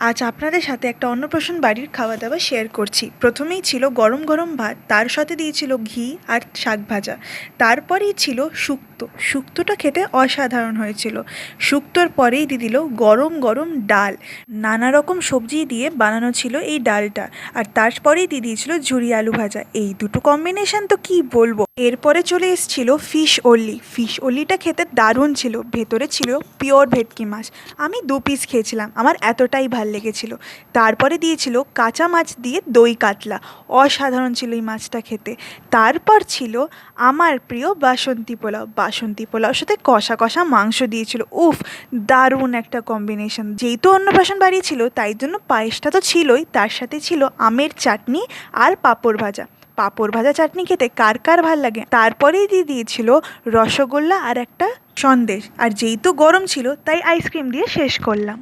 আজ আপনাদের সাথে একটা অন্নপ্রাশন বাড়ির খাওয়া দাওয়া শেয়ার করছি। প্রথমেই ছিল গরম গরম ভাত, তার সাথে দিয়েছিল ঘি আর শাক ভাজা। তারপরেই ছিল শুক্তো। শুক্তোটা খেতে অসাধারণ হয়েছিল। শুক্তোর পরেই দিয়ে দিল গরম গরম ডাল। নানা রকম সবজি দিয়ে বানানো ছিল এই ডালটা। আর তারপরেই দিয়ে দিয়েছিল ঝুরি আলু ভাজা। এই দুটো কম্বিনেশন তো কি বলব? এরপরে চলে এসেছিল ফিশ ওলি ফিশ ওলিটা খেতে দারুণ ছিল। ভেতরে ছিল পিওর ভেটকি মাছ। আমি দু পিস খেয়েছিলাম। আমার এতটাই ভালো লেগেছিল। তারপরে দিয়েছিল কাঁচা মাছ দিয়ে দই কাতলা। অসাধারণ ছিল এই মাছটা খেতে। তারপর ছিল আমার প্রিয় বাসন্তী পোলাও। বাসন্তী পোলাওর সাথে কষা কষা মাংস দিয়েছিল। উফ, দারুণ একটা কম্বিনেশন যেহেতু অন্নপ্রাশন বাড়ি ছিল তাই জন্য পায়েসটা তো ছিলই। তার সাথে ছিল আমের চাটনি আর পাঁপড় ভাজা। পাঁপড় ভাজা চাটনি খেতে কার কার ভালো লাগে? তারপরেই দিয়ে দিয়েছিল রসগোল্লা আর একটা সন্দেশ। আর যেহেতু গরম ছিল, তাই আইসক্রিম দিয়ে শেষ করলাম।